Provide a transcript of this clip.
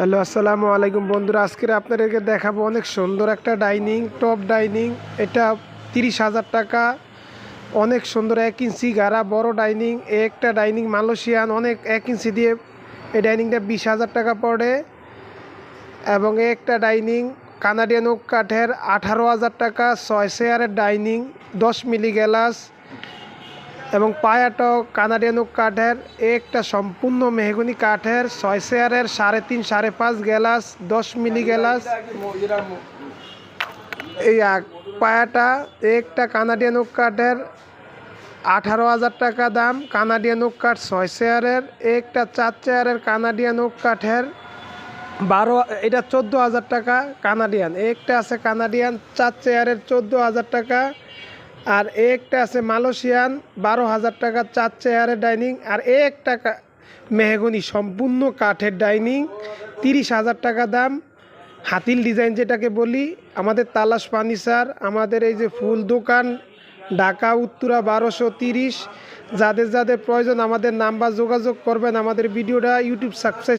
Hello, আসসালামু আলাইকুম বন্ধুরা। আজকের আপনাদেরকে দেখাবো অনেক সুন্দর একটা ডাইনিং, টপ ডাইনিং। এটা তিরিশ হাজার টাকা। অনেক সুন্দর এক ইঞ্চি গাড়া, বড় ডাইনিং, একটা ডাইনিং মালয়েশিয়ান, অনেক এক ইঞ্চি দিয়ে এই ডাইনিংটা বিশ হাজার টাকা পড়ে। এবং একটা ডাইনিং কানাডিয়ান ওক কাঠের আঠারো হাজার টাকা, ছয় চেয়ারের ডাইনিং, দশ মিলি গ্যালাস এবং পায়াটাও কানাডিয়ান কাঠের, একটা সম্পূর্ণ মেহগুনি কাঠের, ছয় চেয়ারের, সাড়ে তিন, সাড়ে পাঁচ গ্যালাস দশ মিলি গ্যালাস এই পায়াটা একটা কানাডিয়ান কাঠের, আঠারো হাজার টাকা দাম। কানাডিয়ান কাঠ ছয় চেয়ারের, একটা চার চেয়ারের কানাডিয়ান কাঠের, বারো, এটা চোদ্দ হাজার টাকা কানাডিয়ান। একটা আছে কানাডিয়ান, চার চেয়ারের চোদ্দ হাজার টাকা। আর একটা আছে মালয়েশিয়ান, বারো হাজার টাকা চার চেয়ারের ডাইনিং, আর একটা মেহগনি, সম্পূর্ণ কাঠের ডাইনিং, তিরিশ হাজার টাকা দাম। হাতিল ডিজাইন যেটাকে বলি, আমাদের তালাশ ফার্নিচার, আমাদের এই যে ফুল দোকান, ঢাকা, উত্তরা, বারোশো তিরিশ। যাদের যাদের প্রয়োজন আমাদের নাম্বার যোগাযোগ করবেন আমাদের ভিডিওটা, ইউটিউব সাবস্ক্রাইব